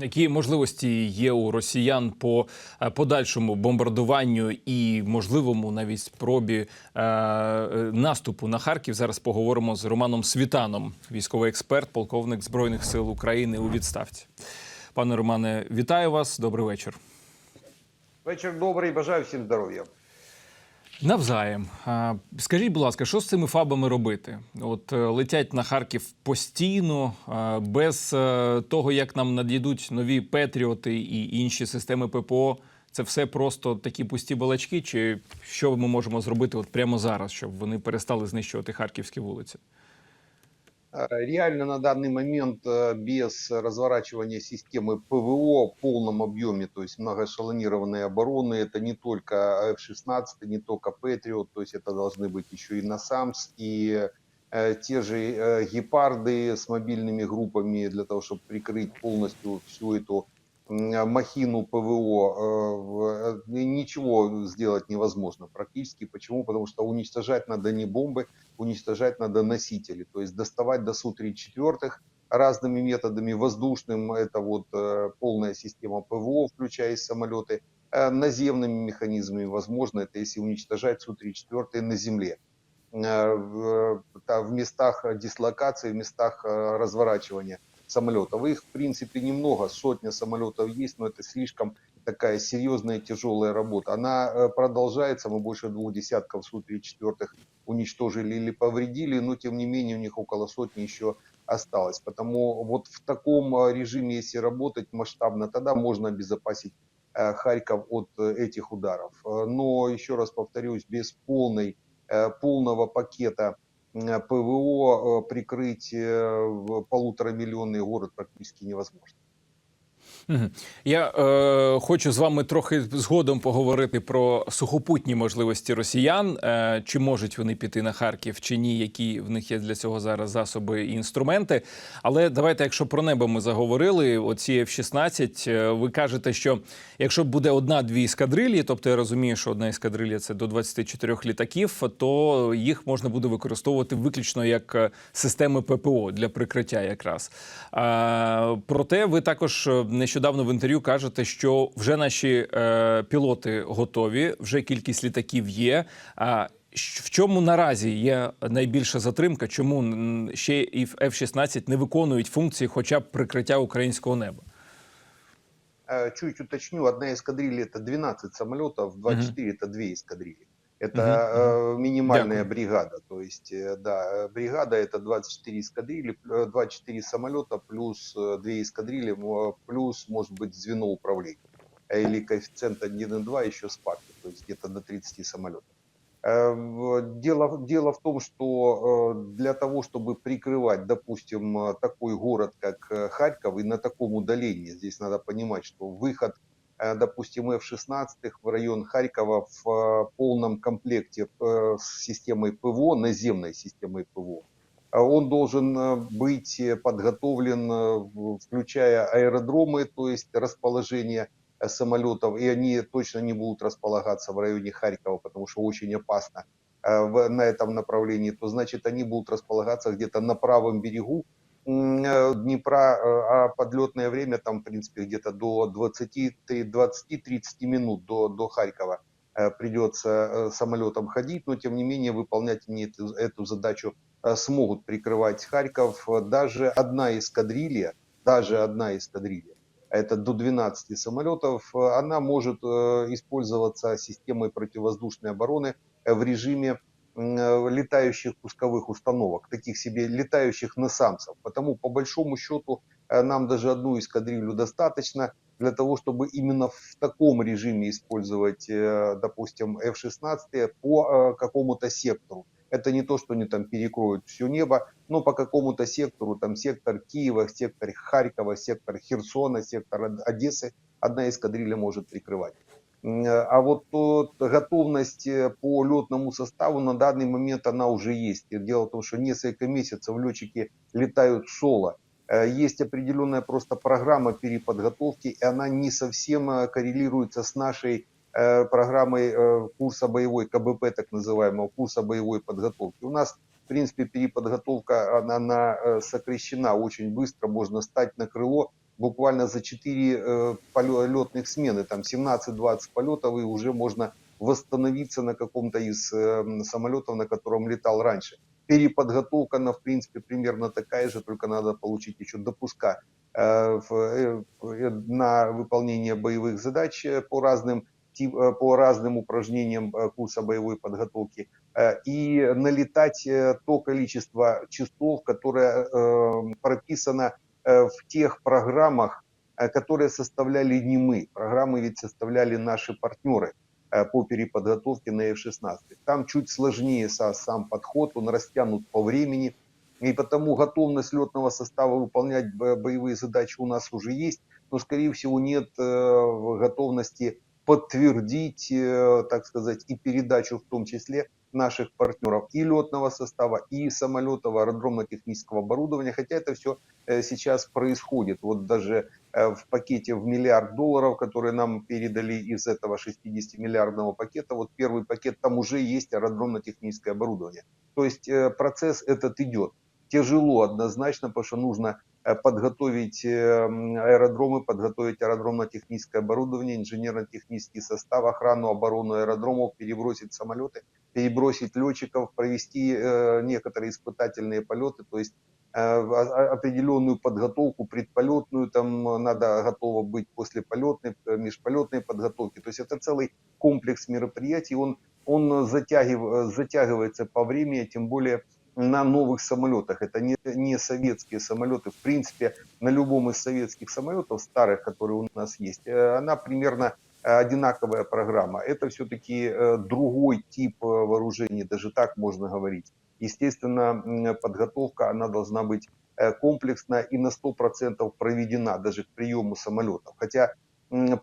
Які можливості є у росіян по е, подальшому бомбардуванню і можливому навіть спробі е, е, наступу на Харків? Зараз поговоримо з Романом Світаном, військовий експерт, полковник збройних сил України у відставці. Пане Романе, вітаю вас. Добрий вечір. Вечір добрий, бажаю всім здоров'я. Навзаєм. Скажіть, будь ласка, що з цими фабами робити? От е, летять на Харків постійно, без е, того, як нам надійдуть нові Петріоти і інші системи ППО. Це все просто такі пусті балачки, чи що ми можемо зробити от прямо зараз, щоб вони перестали знищувати харківські вулиці? Э, Реально на данный момент э, без разворачивания системы ПВО в полном объеме, то есть многоэшелонированной обороны, это не только F-16, не только Патриот, то есть это должны быть еще и НАСАМС, и э, те же гепарды с мобильными группами для того, чтобы прикрыть полностью всю эту махину ПВО. Ничего сделать невозможно практически. Почему? Потому что уничтожать надо не бомбы, уничтожать надо носители, то есть доставать до Су-34 разными методами, воздушным, это вот э, полная система ПВО, включая самолеты, э, наземными механизмами, возможно, это если уничтожать Су-34 на земле, Э, в, в местах дислокации, в местах разворачивания самолетов. Их, в принципе, немного, сотня самолетов есть, но это слишком такая серьезная тяжелая работа. Она э, продолжается, мы больше двух десятков Су-34 уничтожили или повредили, но тем не менее у них около сотни еще осталось. Потому вот в таком э, режиме, если работать масштабно, тогда можно обезопасить э, Харьков от этих ударов. Но, еще раз повторюсь, без полной, полного пакета ПВО прикрыть полуторамиллионный город практически невозможно. Я е, хочу з вами трохи згодом поговорити про сухопутні можливості росіян. Е, чи можуть вони піти на Харків, чи ні, які в них є для цього зараз засоби і інструменти. Але давайте, якщо про небо ми заговорили, оці F-16, е, ви кажете, що якщо буде одна-дві ескадрилі, тобто я розумію, що одна ескадрилля це до 24 літаків, то їх можна буде використовувати виключно як е, системи ППО для прикриття, якраз. А, проте ви також е, нещодавно в інтерв'ю кажете, що вже наші е, пілоти готові, вже кількість літаків є. А щ- в чому наразі є найбільша затримка? Чому м, ще і в F-16 не виконують функції, хоча б прикриття українського неба? Э, Чуть уточню, одна эскадрилья это 12 самолетов, 24 это две эскадрильи. Это э, минимальная Дякую. бригада. То есть, э, да, э, бригада это 24 эскадрильи, э, 24 самолета плюс э, две эскадрильи, мо- плюс, может быть, звено управления. Или коэффициент 1,2 еще спарки, то есть где-то до 30 самолетов. Дело, дело в том, что для того, чтобы прикрывать, допустим, такой город, как Харьков, и на таком удалении, здесь надо понимать, что выход, допустим, F-16 в район Харькова в э, полном комплекте э, с системой ПВО, наземной системой ПВО, э, он должен э, быть э, подготовлен, э, включая аэродромы, то есть расположение э, самолетов, и они точно не будут располагаться в районе Харькова, потому что очень опасно э, на этом направлении, то значит они будут располагаться где-то на правом берегу э, Днепра, э, а подлетное время там, в принципе, где-то до 20-30 минут до, до Харькова э, придется э, самолетом ходить, но тем не менее выполнять они эту, эту задачу э, смогут прикрывать Харьков. Даже одна эскадрилья, даже одна эскадрилья, это до 12 самолетов, э, она может э, использоваться системой противовоздушной обороны э, в режиме э, летающих пусковых установок, таких себе летающих насамцев. Потому по большому счету э, нам даже одну эскадрилью достаточно для того, чтобы именно в таком режиме использовать, э, допустим, F-16 по э, какому-то сектору. Это не то, что они там перекроют все небо, но по какому-то сектору, там сектор Киева, сектор Харькова, сектор Херсона, сектор Од- Одессы, одна эскадрилья может прикрывать. Э, А вот тот- готовность э, по летному составу на данный момент она уже есть. Дело в том, что несколько месяцев летчики летают соло. Э, Есть определенная просто программа переподготовки, и она не совсем коррелируется с нашей программой курса боевой, КБП так называемого, курса боевой подготовки. У нас, в принципе, переподготовка, она, она сокращена очень быстро, можно стать на крыло буквально за 4 летных смены, там 17-20 полетов, и уже можно восстановиться на каком-то из э, самолетов, на котором летал раньше. Переподготовка, она, в принципе, примерно такая же, только надо получить еще допуска э, э, э, на выполнение боевых задач э, по разным э, по разным упражнениям э, курса боевой подготовки э, и налетать э, то количество часов, которое э, прописано э, в тех программах, э, которые составляли не мы. Программы ведь составляли наши партнеры э, по переподготовке на F-16. Там чуть сложнее са- сам подход, он растянут по времени, и потому готовность летного состава выполнять бо- боевые задачи у нас уже есть, но, скорее всего, нет э, готовности подтвердить, э, так сказать, и передачу в том числе наших партнеров и летного состава, и самолетов, аэродромно-технического оборудования, хотя это все сейчас происходит. Вот даже э, в пакете в миллиард долларов, который нам передали из этого 60-миллиардного пакета, вот первый пакет, там уже есть аэродромно-техническое оборудование. То есть э, процесс этот идет. Тяжело однозначно, потому что нужно э, подготовить э, аэродромы, подготовить аэродромно-техническое оборудование, инженерно-технический состав, охрану, оборону аэродромов, перебросить самолеты, перебросить летчиков, провести э, некоторые испытательные полеты, то есть определенную подготовку предполетную, там надо готово быть после полетной, межполетной подготовки. То есть это целый комплекс мероприятий, он, он затягив- затягивается по времени, тем более на новых самолетах. Это не, не советские самолеты. В принципе, на любом из советских самолетов, старых, которые у нас есть, э, она примерно э, одинаковая программа. Это все-таки э, другой тип вооружений, даже так можно говорить. Естественно, подготовка, она должна быть комплексна и на 100% проведена даже к приему самолетов. Хотя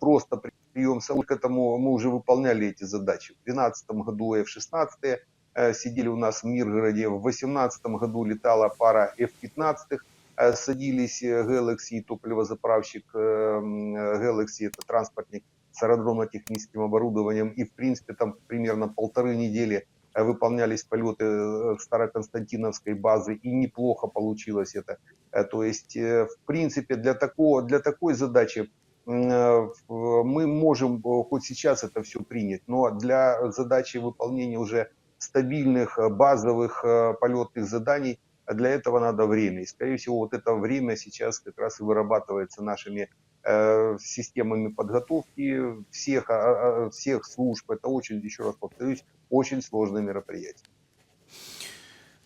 просто при- прием самолетов, к этому мы уже выполняли эти задачи. В 2012 году F-16 э, сидели у нас в Миргороде, в 2018 году летала пара F-15, э, садились э, Galaxy топливозаправщик э, э, Galaxy, это транспортник с аэродромно-техническим оборудованием, и в принципе там примерно полторы недели э, выполнялись полеты э, Староконстантиновской базы, и неплохо получилось это. Э, То есть, э, в принципе, для, такого, для такой задачи э, мы можем э, хоть сейчас это все принять, но для задачи выполнения уже стабильных э, базовых э, полетных заданий для этого надо время. И, скорее всего, вот это время сейчас как раз и вырабатывается нашими э, системами подготовки всех, а, а, всех служб. Это очень, еще раз повторюсь, очень сложное мероприятие.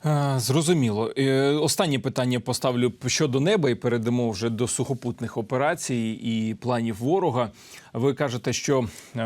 Е, Зрозуміло. Е, Останнє питання поставлю щодо неба і перейдемо вже до сухопутних операцій і планів ворога. Ви кажете, що е,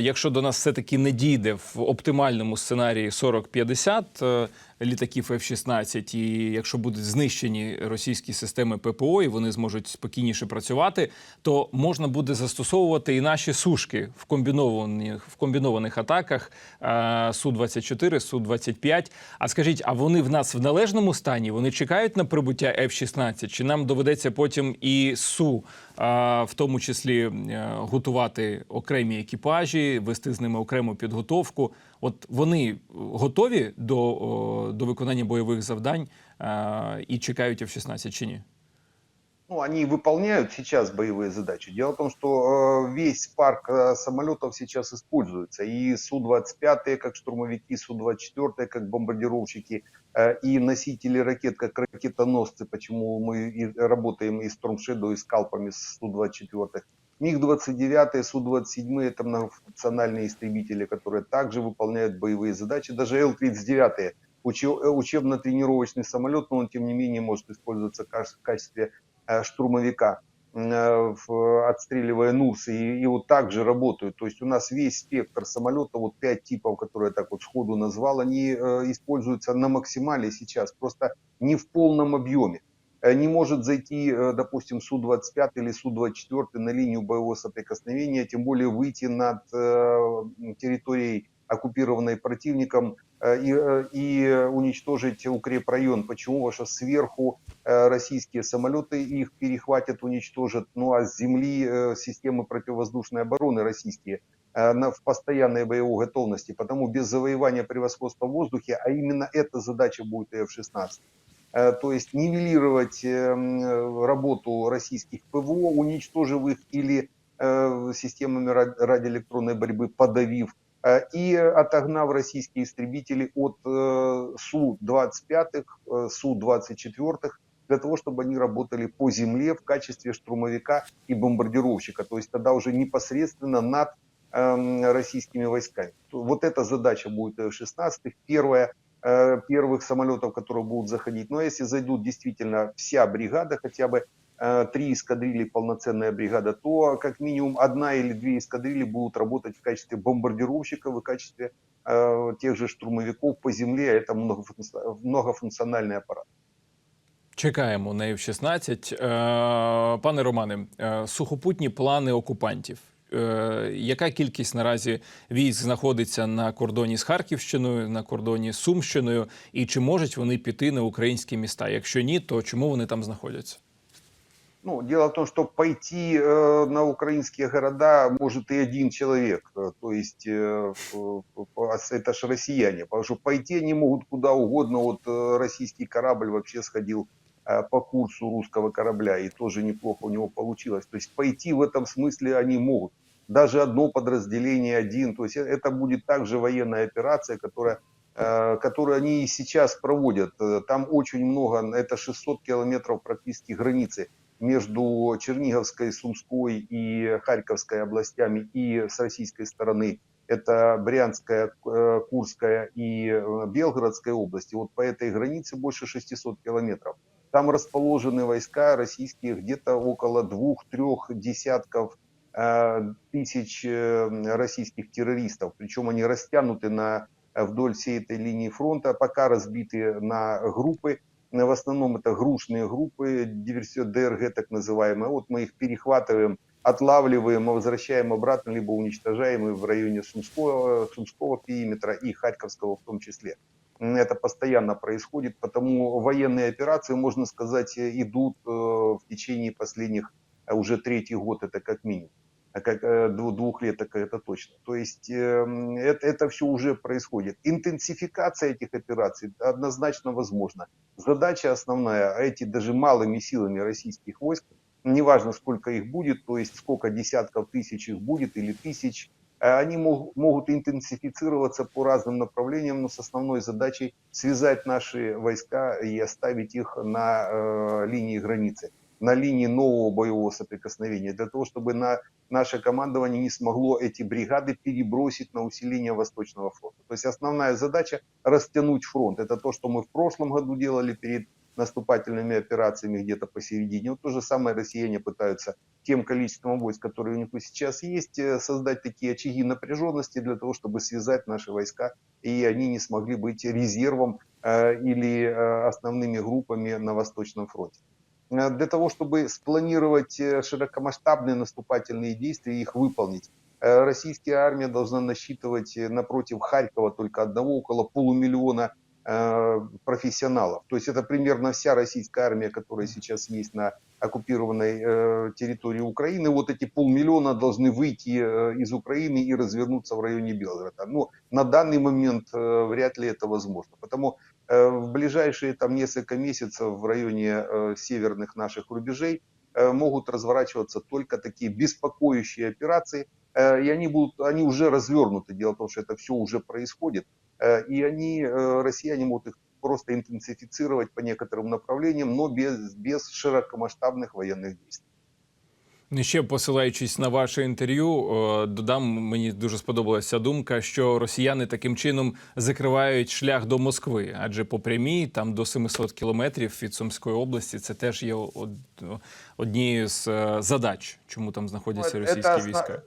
якщо до нас все-таки не дійде в оптимальному сценарії 40-50 е, літаків F-16, і якщо будуть знищені російські системи ППО, і вони зможуть спокійніше працювати, то можна буде застосовувати і наші сушки в комбінованих, в комбінованих атаках е, Су-24, Су-25. А скажіть, а вони в нас в належному стані? Вони чекають на прибуття F-16? Чи нам доведеться потім і Су, е, в тому числі е, готувати окремі екіпажі, вести з ними окрему підготовку? От вони готові до, о, до виконання бойових завдань е, і чекають F-16 чи ні? Ну, они выполняют сейчас боевые задачи. Дело в том, что э, весь парк э, самолетов сейчас используется. И Су-25 как штурмовики, Су-24 как бомбардировщики, э, и носители ракет как ракетоносцы, почему мы и работаем и с Storm Shadow, и с Калпами с Су-24. МиГ-29, Су-27 это многофункциональные истребители, которые также выполняют боевые задачи. Даже Л-39 уче- э, учебно-тренировочный самолет, но он тем не менее может использоваться в качестве э, штурмовика, э, отстреливая НУС, и, и вот так же работают. То есть у нас весь спектр самолета, вот пять типов, которые я так вот сходу назвал, они э, используются на максимале сейчас, просто не в полном объеме. Э, Не может зайти, э, допустим, Су-25 или Су-24 на линию боевого соприкосновения, тем более выйти над э, территорией, оккупированной противником, и, и уничтожить укрепрайон. Почему? Потому что сверху российские самолеты их перехватят, уничтожат, ну а с земли системы противовоздушной обороны российские в постоянной боевой готовности. Потому без завоевания превосходства в воздухе, а именно эта задача будет и F-16, э, то есть нивелировать эм, э, работу российских ПВО, уничтожив их или э, системами ра- радиоэлектронной борьбы подавив, э, и отогнав российские истребители от э, Су-25, э, Су-24, для того, чтобы они работали по земле в качестве штурмовика и бомбардировщика, то есть тогда уже непосредственно над эм, российскими войсками. Вот эта задача будет F-16, первая, э, первых самолетов, которые будут заходить. Но если зайдут действительно вся бригада, хотя бы э, три эскадрильи, полноценная бригада, то как минимум одна или две эскадрильи будут работать в качестве бомбардировщиков и в качестве э, тех же штурмовиков по земле. Это многофункци- многофункциональный аппарат. Чекаємо на F-16. Е, Пане Романе, е, сухопутні плани окупантів. Е, Яка кількість наразі військ знаходиться на кордоні з Харківщиною, на кордоні з Сумщиною, і чи можуть вони піти на українські міста? Якщо ні, то чому вони там знаходяться? Ну, дело в том, что пойти э, на украинские города может и один человек. Э, То есть э, п- п- это же россияне. Потому что пойти они могут куда угодно. Вот э, российский корабль вообще сходил э, по курсу русского корабля. И тоже неплохо у него получилось. То есть пойти в этом смысле они могут. Даже одно подразделение, один. То есть э- это будет также военная операция, которая э, которую они и сейчас проводят. Э, Там очень много, это 600 километров практически границы между Черниговской, Сумской и Харьковской областями и с российской стороны это Брянская, Курская и Белгородская области. Вот по этой границе больше 600 километров. Там расположены войска российские где-то около двух-трех десятков тысяч э, российских террористов. Причем они растянуты на, э, вдоль всей этой линии фронта, пока разбиты на группы. В основном это грушные группы, ДРГ так называемые. Вот мы их перехватываем, отлавливаем, и возвращаем обратно, либо уничтожаем их в районе Сумского, Сумского периметра и Харьковского в том числе. Это постоянно происходит, потому военные операции, можно сказать, идут э, в течение последних, э, уже третий год, это как минимум. А как э, дву- двух лет, так это точно. То есть эм, это, это все уже происходит. Интенсификация этих операций однозначно возможна. Задача основная, а эти даже малыми силами российских войск, неважно сколько их будет, то есть сколько десятков тысяч их будет или тысяч, э, они мог- могут интенсифицироваться по разным направлениям, но с основной задачей связать наши войска и оставить их на э, линии границы, на линии нового боевого соприкосновения, для того, чтобы на наше командование не смогло эти бригады перебросить на усиление Восточного фронта. То есть основная задача растянуть фронт. Это то, что мы в прошлом году делали перед наступательными операциями где-то посередине. Вот то же самое россияне пытаются тем количеством войск, которые у них сейчас есть, э, создать такие очаги напряженности для того, чтобы связать наши войска, и они не смогли быть резервом э, или э, основными группами на Восточном фронте. Э, Для того, чтобы спланировать э, широкомасштабные наступательные действия и их выполнить, э, российская армия должна насчитывать напротив Харькова только одного около полумиллиона профессионалов. То есть это примерно вся российская армия, которая сейчас есть на оккупированной территории Украины. Вот эти полмиллиона должны выйти из Украины и развернуться в районе Белгорода. Но на данный момент вряд ли это возможно. Потому в ближайшие там несколько месяцев в районе э, северных наших рубежей э, могут разворачиваться только такие беспокоящие операции, э, и они будут, они уже развернуты. Дело в том, что это все уже происходит, Э, и они, э, россияне могут их просто интенсифицировать по некоторым направлениям, но без, без широкомасштабных военных действий. І ще посилаючись на ваше інтерв'ю, додам мені дуже сподобалася думка, що росіяни таким чином закривають шлях до Москви, адже по прямій там до 700 кілометрів від Сумської області це теж є однією з е, задач, чому там знаходяться Ну, російські війська.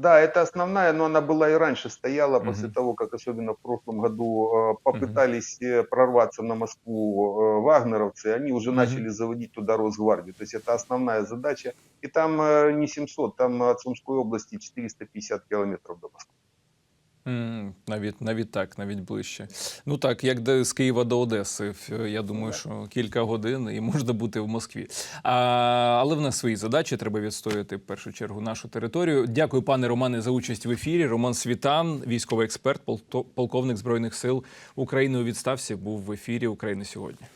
Да, это основная, но она была и раньше стояла Мгм. после того, как особенно в прошлом году э, попытались э, прорваться на Москву э, вагнеровцы, они уже Мгм. начали заводить туда Росгвардию. То есть это основная задача. И там не 700, там от Сумской области 450 километров до Москвы. М, Навіть навіть так, навіть ближче. Ну так, як де з Києва до Одеси. Я думаю, що кілька годин і можна бути в Москві. А, але в нас свої задачі. Треба відстояти в першу чергу нашу територію. Дякую, пане Романе, за участь в ефірі. Роман Світан, військовий експерт, полковник збройних сил України у відставці, був в ефірі України сьогодні.